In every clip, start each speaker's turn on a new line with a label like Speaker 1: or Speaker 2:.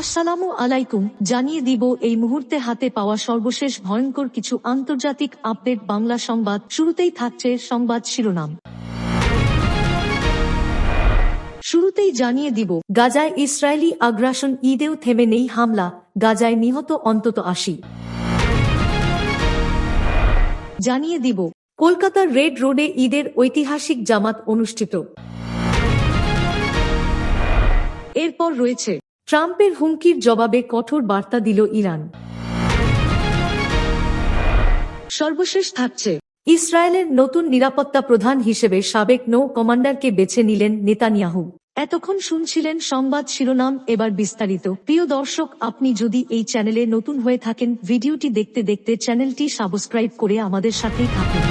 Speaker 1: আসসালামু আলাইকুম জানিয়ে দিব এই মুহূর্তে হাতে পাওয়া সর্বশেষ ভয়ঙ্কর কিছু আন্তর্জাতিক আপডেট বাংলা সংবাদ শুরুতেই থাকছে সংবাদ শিরোনাম শুরুতেই জানিয়ে দিব গাজায় ইসরায়েলি আগ্রাসন ঈদেও থেমে নেই হামলা গাজায় নিহত অন্তত আশি জানিয়ে দিব কলকাতার রেড রোডে ঈদের ঐতিহাসিক জামাত অনুষ্ঠিত এরপর রয়েছে ট্রাম্পের হুমকির জবাবে কঠোর বার্তা দিল ইরান সর্বশেষ থাকছে ইসরায়েলের নতুন নিরাপত্তা প্রধান হিসেবে সাবেক নৌ কমান্ডারকে বেছে নিলেন নেতানিয়াহু এতক্ষণ শুনছিলেন সংবাদ শিরোনাম এবার বিস্তারিত প্রিয় দর্শক আপনি যদি এই চ্যানেলে নতুন হয়ে থাকেন ভিডিওটি দেখতে দেখতে চ্যানেলটি সাবস্ক্রাইব করে আমাদের সাথেই থাকুন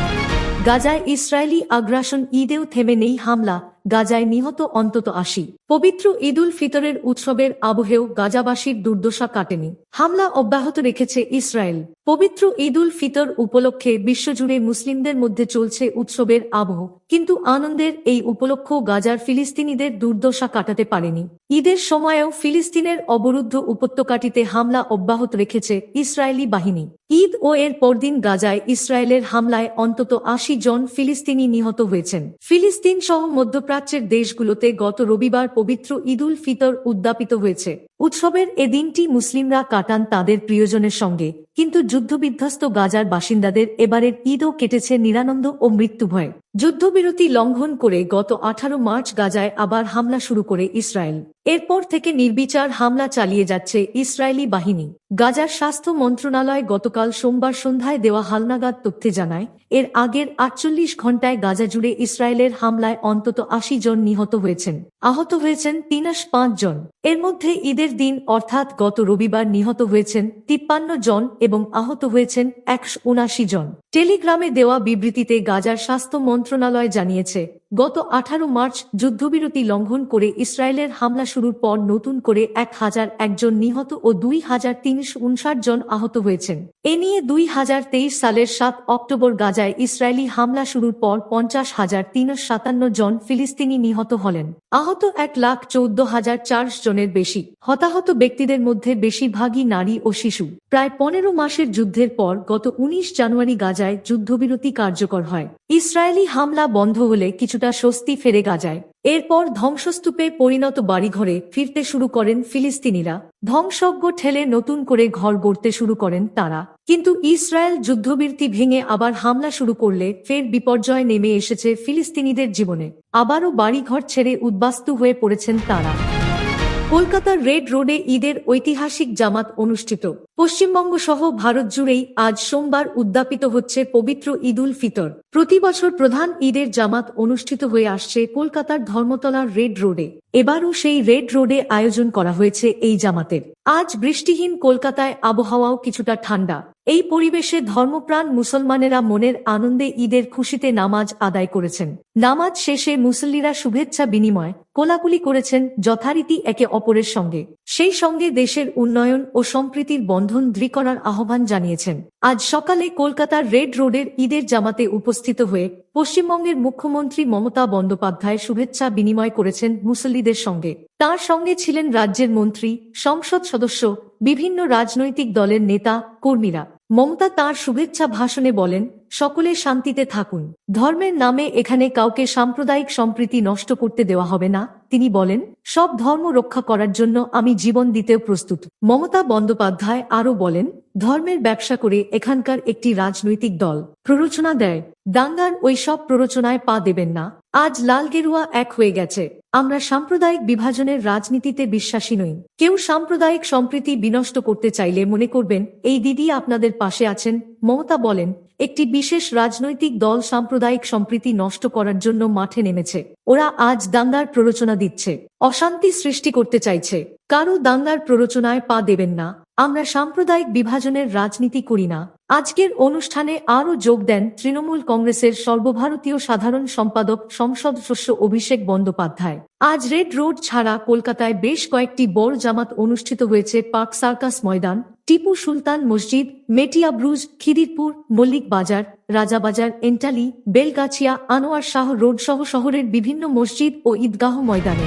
Speaker 1: গাজায় ইসরায়েলি আগ্রাসন ঈদেও থেমে নেই হামলা গাজায় নিহত অন্তত আশি পবিত্র ঈদুল ফিতরের উৎসবের আবহেও গাজাবাসীর দুর্দশা কাটেনি হামলা অব্যাহত রেখেছে ইসরায়েল পবিত্র ঈদুল ফিতর উপলক্ষে বিশ্বজুড়ে মুসলিমদের মধ্যে চলছে উৎসবের আবহ কিন্তু আনন্দের এই উপলক্ষ গাজার ফিলিস্তিনিদের দুর্দশা কাটাতে পারেনি ঈদের সময়েও ফিলিস্তিনের অবরুদ্ধ উপত্যকাটিতে হামলা অব্যাহত রেখেছে ইসরায়েলি বাহিনী ঈদ ও এর পরদিন গাজায় ইসরায়েলের হামলায় অন্তত আশি জন ফিলিস্তিনি নিহত হয়েছেন ফিলিস্তিন সহ মধ্যপ্রাচ্য মধ্যপ্রাচ্যের দেশগুলোতে গত রবিবার পবিত্র ঈদুল ফিতর উদ্যাপিত হয়েছে উৎসবের এদিনটি মুসলিমরা কাটান তাদের প্রিয়জনের সঙ্গে কিন্তু যুদ্ধবিধ্বস্ত গাজার বাসিন্দাদের এবারের ঈদও কেটেছে নিরানন্দ ও মৃত্যুভয়ে যুদ্ধবিরতি লঙ্ঘন করে গত আঠারো মার্চ গাজায় আবার হামলা শুরু করে ইসরায়েল এরপর থেকে নির্বিচার হামলা চালিয়ে যাচ্ছে ইসরায়েলি বাহিনী গাজার স্বাস্থ্য মন্ত্রণালয় গতকাল সোমবার সন্ধ্যায় দেওয়া হালনাগাদ তথ্যে জানায় এর আগের আটচল্লিশ ঘণ্টায় গাজা জুড়ে ইসরায়েলের হামলায় অন্তত আশি জন নিহত হয়েছেন আহত হয়েছেন তিনাশ পাঁচ জন এর মধ্যে ঈদের ঈদের দিন অর্থাৎ গত রবিবার নিহত হয়েছেন তিপ্পান্ন জন এবং আহত হয়েছেন একশো জন টেলিগ্রামে দেওয়া বিবৃতিতে গাজার স্বাস্থ্য মন্ত্রণালয় জানিয়েছে গত আঠারো মার্চ যুদ্ধবিরতি লঙ্ঘন করে ইসরায়েলের হামলা শুরুর পর নতুন করে এক হাজার একজন নিহত ও দুই হাজার তিনশো উনষাট জন আহত হয়েছেন এ নিয়ে দুই হাজার তেইশ সালের সাত অক্টোবর গাজায় ইসরায়েলি হামলা শুরুর পর পঞ্চাশ হাজার তিনশো সাতান্ন জন ফিলিস্তিনি নিহত হলেন আহত এক লাখ চৌদ্দ হাজার চার জনের বেশি হতাহত ব্যক্তিদের মধ্যে বেশিরভাগই নারী ও শিশু প্রায় পনেরো মাসের যুদ্ধের পর গত উনিশ জানুয়ারি গাজায় যুদ্ধবিরতি কার্যকর হয় ইসরায়েলি হামলা বন্ধ হলে কিছু কিছুটা স্বস্তি ফেরে গাজায় এরপর ধ্বংসস্তূপে পরিণত বাড়িঘরে ফিরতে শুরু করেন ফিলিস্তিনিরা ধ্বংসজ্ঞ ঠেলে নতুন করে ঘর গড়তে শুরু করেন তারা কিন্তু ইসরায়েল যুদ্ধবীরতি ভেঙে আবার হামলা শুরু করলে ফের বিপর্যয় নেমে এসেছে ফিলিস্তিনিদের জীবনে আবারও বাড়িঘর ছেড়ে উদ্বাস্তু হয়ে পড়েছেন তারা কলকাতার রেড রোডে ঈদের ঐতিহাসিক জামাত অনুষ্ঠিত পশ্চিমবঙ্গ সহ ভারত জুড়েই আজ সোমবার উদ্যাপিত হচ্ছে পবিত্র ঈদুল ফিতর প্রতি বছর প্রধান ঈদের জামাত অনুষ্ঠিত হয়ে আসছে কলকাতার ধর্মতলার রেড রোডে এবারও সেই রেড রোডে আয়োজন করা হয়েছে এই জামাতের আজ বৃষ্টিহীন কলকাতায় আবহাওয়াও কিছুটা ঠান্ডা এই পরিবেশে ধর্মপ্রাণ মুসলমানেরা মনের আনন্দে ঈদের খুশিতে নামাজ আদায় করেছেন নামাজ শেষে মুসল্লিরা শুভেচ্ছা বিনিময় কোলাকুলি করেছেন যথারীতি একে অপরের সঙ্গে সেই সঙ্গে দেশের উন্নয়ন ও সম্প্রীতির বন্ধন দৃঢ় করার আহ্বান জানিয়েছেন আজ সকালে কলকাতার রেড রোডের ঈদের জামাতে উপস্থিত উপস্থিত হয়ে পশ্চিমবঙ্গের মুখ্যমন্ত্রী মমতা বন্দ্যোপাধ্যায় শুভেচ্ছা বিনিময় করেছেন মুসল্লিদের সঙ্গে তার সঙ্গে ছিলেন রাজ্যের মন্ত্রী সংসদ সদস্য বিভিন্ন রাজনৈতিক দলের নেতা কর্মীরা মমতা তার শুভেচ্ছা ভাষণে বলেন সকলে শান্তিতে থাকুন ধর্মের নামে এখানে কাউকে সাম্প্রদায়িক সম্প্রীতি নষ্ট করতে দেওয়া হবে না তিনি বলেন সব ধর্ম রক্ষা করার জন্য আমি জীবন দিতেও প্রস্তুত মমতা বন্দ্যোপাধ্যায় আরও বলেন ধর্মের ব্যবসা করে এখানকার একটি রাজনৈতিক দল প্ররোচনা দেয় দাঙ্গার ওই সব প্ররোচনায় পা দেবেন না আজ লাল গেরুয়া এক হয়ে গেছে আমরা সাম্প্রদায়িক বিভাজনের রাজনীতিতে বিশ্বাসী নই কেউ সাম্প্রদায়িক সম্প্রীতি বিনষ্ট করতে চাইলে মনে করবেন এই দিদি আপনাদের পাশে আছেন মমতা বলেন একটি বিশেষ রাজনৈতিক দল সাম্প্রদায়িক সম্প্রীতি নষ্ট করার জন্য মাঠে নেমেছে ওরা আজ দাঙ্গার প্ররোচনা দিচ্ছে অশান্তি সৃষ্টি করতে চাইছে কারো দাঙ্গার প্ররোচনায় পা দেবেন না আমরা সাম্প্রদায়িক বিভাজনের রাজনীতি করি না আজকের অনুষ্ঠানে আরও যোগ দেন তৃণমূল কংগ্রেসের সর্বভারতীয় সাধারণ সম্পাদক সংসদ সদস্য অভিষেক বন্দ্যোপাধ্যায় আজ রেড রোড ছাড়া কলকাতায় বেশ কয়েকটি বড় জামাত অনুষ্ঠিত হয়েছে Park Circus Maidan Tipu Sultan Masjid Metiabruz Khidirpur Mallick Bazar Rajabazar Entally Belgachia Anwar Shah Road সহ শহরের বিভিন্ন মসজিদ ও ঈদগাহ ময়দানে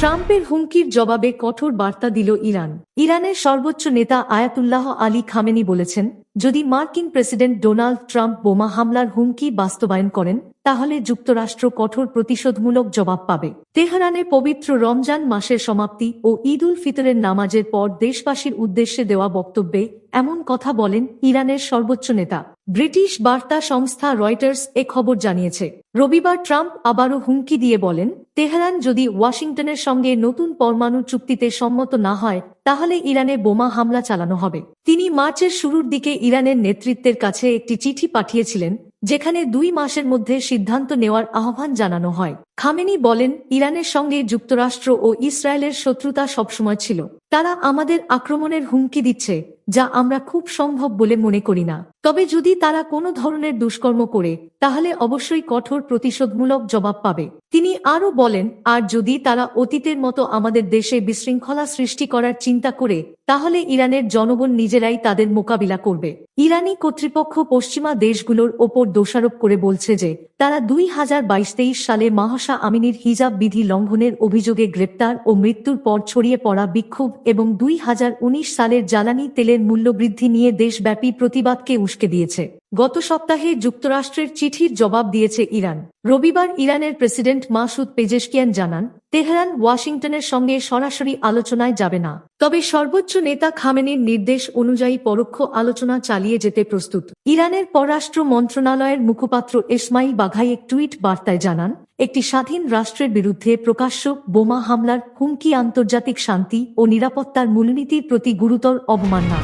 Speaker 1: ট্রাম্পের হুমকির জবাবে কঠোর বার্তা দিল ইরান ইরানের সর্বোচ্চ নেতা আয়াতুল্লাহ আলী খামেনি বলেছেন যদি মার্কিন প্রেসিডেন্ট ডোনাল্ড ট্রাম্প বোমা হামলার হুমকি বাস্তবায়ন করেন তাহলে যুক্তরাষ্ট্র কঠোর প্রতিশোধমূলক জবাব পাবে তেহরানে পবিত্র রমজান মাসের সমাপ্তি ও ঈদ উল ফিতরের নামাজের পর দেশবাসীর উদ্দেশ্যে দেওয়া বক্তব্যে এমন কথা বলেন ইরানের সর্বোচ্চ নেতা ব্রিটিশ বার্তা সংস্থা রয়টার্স এ খবর জানিয়েছে রবিবার ট্রাম্প আবারও হুমকি দিয়ে বলেন তেহরান যদি ওয়াশিংটনের সঙ্গে নতুন পরমাণু চুক্তিতে সম্মত না হয় তাহলে ইরানে বোমা হামলা চালানো হবে তিনি মার্চের শুরুর দিকে ইরানের নেতৃত্বের কাছে একটি চিঠি পাঠিয়েছিলেন যেখানে দুই মাসের মধ্যে সিদ্ধান্ত নেওয়ার আহ্বান জানানো হয় খামেনি বলেন ইরানের সঙ্গে যুক্তরাষ্ট্র ও ইসরায়েলের শত্রুতা সবসময় ছিল তারা আমাদের আক্রমণের হুমকি দিচ্ছে যা আমরা খুব সম্ভব বলে মনে করি না তবে যদি তারা কোনো ধরনের দুষ্কর্ম করে তাহলে অবশ্যই কঠোর প্রতিশোধমূলক জবাব পাবে তিনি আরও বলেন আর যদি তারা অতীতের মতো আমাদের দেশে বিশৃঙ্খলা সৃষ্টি করার চিন্তা করে তাহলে ইরানের জনগণ নিজেরাই তাদের মোকাবিলা করবে ইরানি কর্তৃপক্ষ পশ্চিমা দেশগুলোর ওপর দোষারোপ করে বলছে যে তারা দুই হাজার বাইশ তেইশ সালে মাহাসা আমিনীর হিজাব বিধি লঙ্ঘনের অভিযোগে গ্রেপ্তার ও মৃত্যুর পর ছড়িয়ে পড়া বিক্ষোভ এবং দুই হাজার উনিশ সালের জ্বালানি তেলের মূল্যবৃদ্ধি নিয়ে দেশব্যাপী প্রতিবাদকে উস্কে দিয়েছে গত সপ্তাহে যুক্তরাষ্ট্রের চিঠির জবাব দিয়েছে ইরান রবিবার ইরানের প্রেসিডেন্ট মাসুদ পেজেশকিয়ান জানান তেহরান ওয়াশিংটনের সঙ্গে সরাসরি আলোচনায় যাবে না তবে সর্বোচ্চ নেতা খামেনের নির্দেশ অনুযায়ী পরোক্ষ আলোচনা চালিয়ে যেতে প্রস্তুত ইরানের পররাষ্ট্র মন্ত্রণালয়ের মুখপাত্র এসমাইল বাঘাই এক টুইট বার্তায় জানান একটি স্বাধীন রাষ্ট্রের বিরুদ্ধে প্রকাশ্য বোমা হামলার হুমকি আন্তর্জাতিক শান্তি ও নিরাপত্তার মূলনীতির প্রতি গুরুতর অবমাননা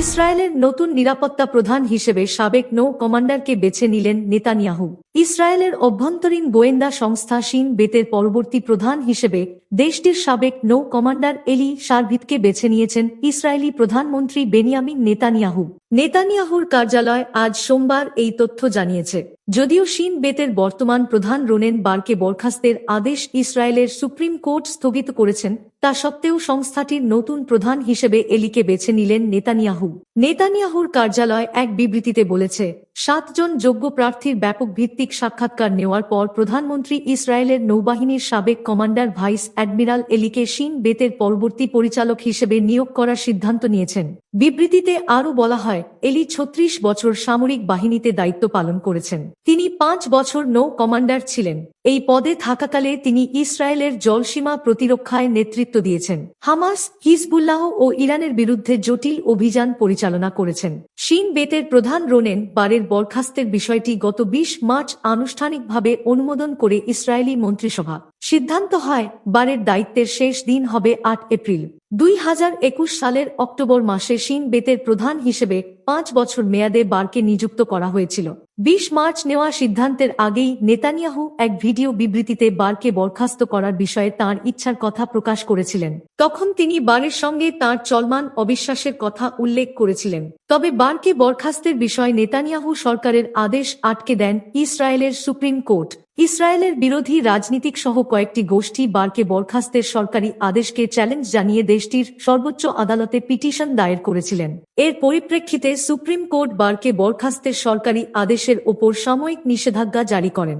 Speaker 1: ইসরায়েলের নতুন নিরাপত্তা প্রধান হিসেবে সাবেক নৌ কমান্ডারকে বেছে নিলেন নেতানিয়াহু ইসরায়েলের অভ্যন্তরীণ গোয়েন্দা সংস্থা সিন বেতের পরবর্তী প্রধান হিসেবে দেশটির সাবেক নৌ কমান্ডার এলি সার্ভিতকে বেছে নিয়েছেন ইসরায়েলি প্রধানমন্ত্রী বেনিয়ামিন নেতানিয়াহু নেতানিয়াহুর কার্যালয় আজ সোমবার এই তথ্য জানিয়েছে যদিও সিন বেতের বর্তমান প্রধান রোনেন বারকে বরখাস্তের আদেশ ইসরায়েলের সুপ্রিম কোর্ট স্থগিত করেছেন তা সত্ত্বেও সংস্থাটির নতুন প্রধান হিসেবে এলিকে বেছে নিলেন নেতানিয়াহু নেতানিয়াহুর কার্যালয় এক বিবৃতিতে বলেছে সাতজন যোগ্য প্রার্থীর ব্যাপক ভিত্তিক সাক্ষাৎকার নেওয়ার পর প্রধানমন্ত্রী ইসরায়েলের নৌবাহিনীর সাবেক কমান্ডার ভাইস অ্যাডমিরাল এলিকে শিন বেতের পরবর্তী পরিচালক হিসেবে নিয়োগ করার সিদ্ধান্ত নিয়েছেন বিবৃতিতে আরও বলা হয় এলি ছত্রিশ বছর সামরিক বাহিনীতে দায়িত্ব পালন করেছেন তিনি পাঁচ বছর নৌ কমান্ডার ছিলেন এই পদে থাকাকালে তিনি ইসরায়েলের জলসীমা প্রতিরক্ষায় নেতৃত্ব দিয়েছেন হামাস হিজবুল্লাহ ও ইরানের বিরুদ্ধে জটিল অভিযান পরিচালনা করেছেন শিন বেতের প্রধান রোনেন বারের বরখাস্তের বিষয়টি গত বিশ মার্চ আনুষ্ঠানিকভাবে অনুমোদন করে ইসরায়েলি মন্ত্রিসভা সিদ্ধান্ত হয় বারের দায়িত্বের শেষ দিন হবে আট এপ্রিল দুই হাজার একুশ সালের অক্টোবর মাসে সিন বেতের প্রধান হিসেবে পাঁচ বছর মেয়াদে বারকে নিযুক্ত করা হয়েছিল বিশ মার্চ নেওয়া সিদ্ধান্তের আগেই নেতানিয়াহু এক ভিডিও বিবৃতিতে বারকে বরখাস্ত করার বিষয়ে তার ইচ্ছার কথা প্রকাশ করেছিলেন তখন তিনি বারের সঙ্গে তার চলমান অবিশ্বাসের কথা উল্লেখ করেছিলেন তবে বারকে বরখাস্তের বিষয়ে নেতানিয়াহু সরকারের আদেশ আটকে দেন ইসরায়েলের সুপ্রিম কোর্ট ইসরায়েলের বিরোধী রাজনীতিক সহ কয়েকটি গোষ্ঠী বারকে বরখাস্তের সরকারি আদেশকে চ্যালেঞ্জ জানিয়ে দেশটির সর্বোচ্চ আদালতে পিটিশন দায়ের করেছিলেন এর পরিপ্রেক্ষিতে সুপ্রিম কোর্ট বারকে বরখাস্তের সরকারি আদেশের ওপর সাময়িক নিষেধাজ্ঞা জারি করেন